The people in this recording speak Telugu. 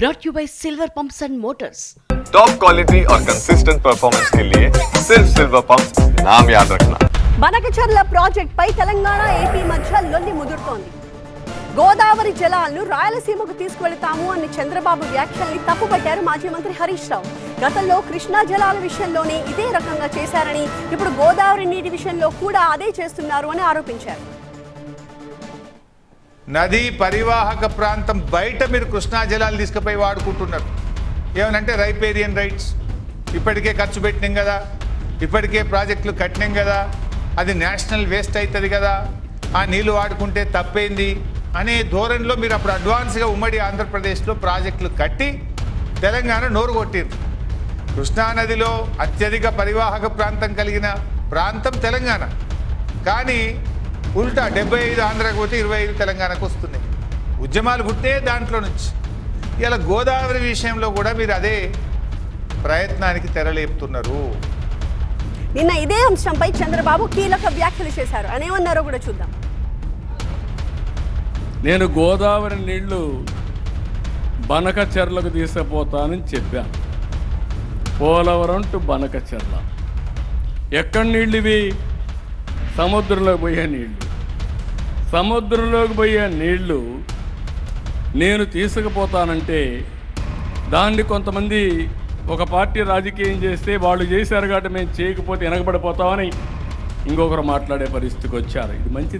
brought you by Silver Pumps and Motors. Top quality और कंसिस्टेंट परफॉर्मेंस के लिए सिर्फ सिल्वर पंप नाम याद रखना బనకచర్ల ప్రాజెక్ట్ పై తెలంగాణ ఏపీ మధ్య లొల్లి ముదురుతోంది గోదావరి జలాలను రాయలసీమకు తీసుకువెళతాము అని చంద్రబాబు వ్యాఖ్యల్ని తప్పుపట్టారు మాజీ మంత్రి హరీష్ రావు గతంలో కృష్ణా జలాల విషయంలోనే ఇదే రకంగా చేశారని ఇప్పుడు గోదావరి నీటి విషయంలో కూడా అదే చేస్తున్నారు అని ఆరోపించారు నదీ పరివాహక ప్రాంతం బయట మీరు కృష్ణా జలాలు తీసుకుపోయి వాడుకుంటున్నారు. ఏమనంటే రైపేరియన్ రైట్స్. ఇప్పటికే ఖర్చు పెట్టినాం కదా. ఇప్పటికే ప్రాజెక్టులు కట్టినాం కదా. అది నేషనల్ వేస్ట్ అవుతుంది కదా. ఆ నీళ్ళు వాడుకుంటే తప్పేంది? అనే ధోరణిలో మీరు అప్పుడు అడ్వాన్స్గా ఉమ్మడి ఆంధ్రప్రదేశ్లో ప్రాజెక్టులు కట్టి తెలంగాణ నోరు కొట్టింది కృష్ణానదిలో అత్యధిక పరివాహక ప్రాంతం కలిగిన ప్రాంతం తెలంగాణ. కానీ ఉల్టా డెబ్బై ఐదు ఆంధ్రాకి పోతే ఇరవై ఐదు తెలంగాణకు వస్తున్నాయి ఉద్యమాలు పుట్టే దాంట్లో నుంచి. ఇలా గోదావరి విషయంలో కూడా మీరు అదే ప్రయత్నానికి తెరలేపుతున్నారు. నిన్న ఇదే అంశంపై చంద్రబాబు కీలక వ్యాఖ్యలు చేశారు. అని ఏమన్నారో కూడా చూద్దాం. నేను గోదావరి నీళ్ళు బనక చెర్లకు తీసుకుపోతానని చెప్పాను. పోలవరం టు బనక చెర్ల. ఎక్కడి నీళ్ళు ఇవి? సముద్రంలోకి పోయే నీళ్ళు. సముద్రంలోకి పోయే నీళ్ళు నేను తీసుకుపోతానంటే దాన్ని కొంతమంది ఒక పార్టీ రాజకీయం చేస్తే వాళ్ళు చేశారు కాబట్టి మేము చేయకపోతే వెనకబడిపోతామని ఇంకొకరు మాట్లాడే పరిస్థితికి వచ్చారు. ఇది మంచిది.